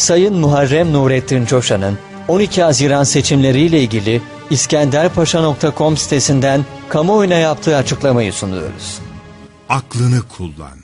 Sayın Muharrem Nurettin Coşan'ın 12 Haziran seçimleriyle ilgili İskenderpaşa.com sitesinden kamuoyuna yaptığı açıklamayı sunuyoruz. Aklını kullan.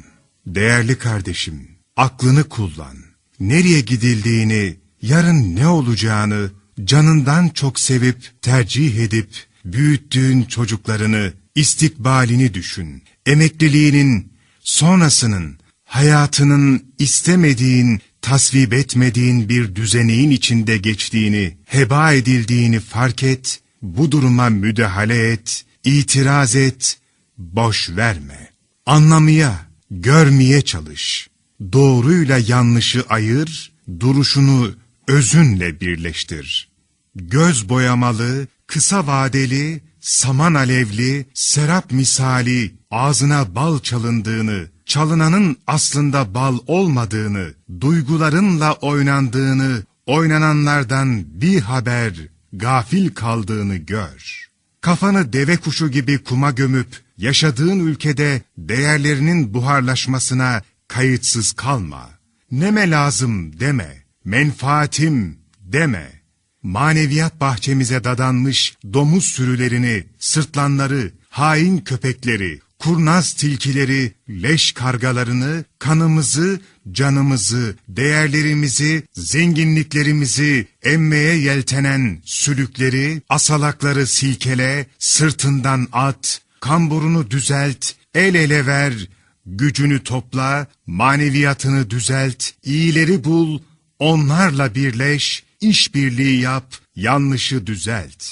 Değerli kardeşim, aklını kullan. Nereye gidildiğini, yarın ne olacağını canından çok sevip, tercih edip, büyüttüğün çocuklarını, istikbalini düşün. Emekliliğinin, sonrasının, hayatının istemediğin, tasvip etmediğin bir düzeneğin içinde geçtiğini, heba edildiğini fark et, bu duruma müdahale et, itiraz et, boş verme. Anlamaya, görmeye çalış. Doğruyla yanlışı ayır, duruşunu özünle birleştir. Göz boyamalı, kısa vadeli, saman alevli, serap misali ağzına bal çalındığını, çalınanın aslında bal olmadığını, duygularınla oynandığını, oynananlardan bir haber, gafil kaldığını gör. Kafanı deve kuşu gibi kuma gömüp, yaşadığın ülkede değerlerinin buharlaşmasına kayıtsız kalma. Neme lazım deme, menfaatim deme. Maneviyat bahçemize dadanmış domuz sürülerini, sırtlanları, hain köpekleri, kurnaz tilkileri, leş kargalarını, kanımızı, canımızı, değerlerimizi, zenginliklerimizi emmeye yeltenen sülükleri, asalakları silkele, sırtından at, kamburunu düzelt, el ele ver, gücünü topla, maneviyatını düzelt, iyileri bul, onlarla birleş, işbirliği yap, yanlışı düzelt.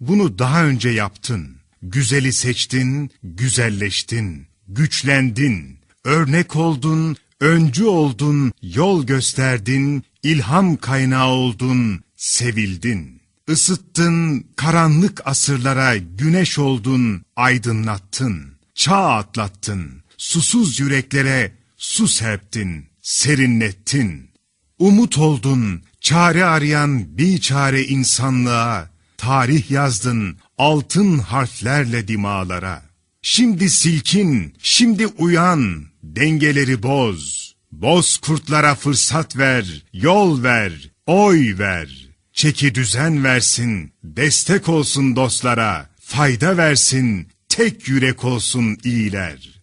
Bunu daha önce yaptın. Güzeli seçtin, güzelleştin, güçlendin, örnek oldun, öncü oldun, yol gösterdin, ilham kaynağı oldun, sevildin. Isıttın, karanlık asırlara güneş oldun, aydınlattın. Çağ atlattın, susuz yüreklere su serptin, serinlettin. Umut oldun, çare arayan bir çare insanlığa, tarih yazdın altın harflerle dimalara. Şimdi silkin, şimdi uyan, dengeleri boz. Boz kurtlara fırsat ver, yol ver, oy ver. Çeki düzen versin, destek olsun dostlara, fayda versin, tek yürek olsun iyiler.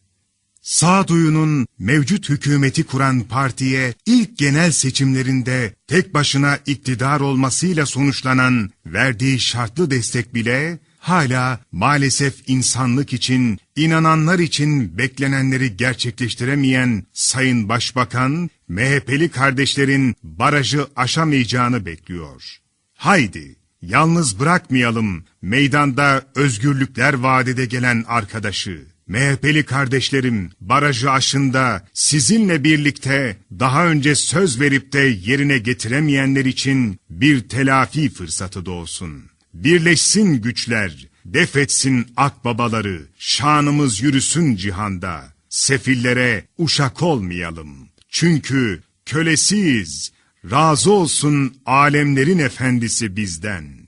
Sağduyunun mevcut hükümeti kuran partiye ilk genel seçimlerinde tek başına iktidar olmasıyla sonuçlanan verdiği şartlı destek bile hala maalesef insanlık için, inananlar için beklenenleri gerçekleştiremeyen Sayın Başbakan, MHP'li kardeşlerin barajı aşamayacağını bekliyor. Haydi, yalnız bırakmayalım meydanda özgürlükler vadede gelen arkadaşı. MHP'li kardeşlerim barajı aşında sizinle birlikte daha önce söz verip de yerine getiremeyenler için bir telafi fırsatı doğsun. Birleşsin güçler, defetsin akbabaları, şanımız yürüsün cihanda. Sefillere uşak olmayalım. Çünkü kölesiyiz, razı olsun alemlerin efendisi bizden.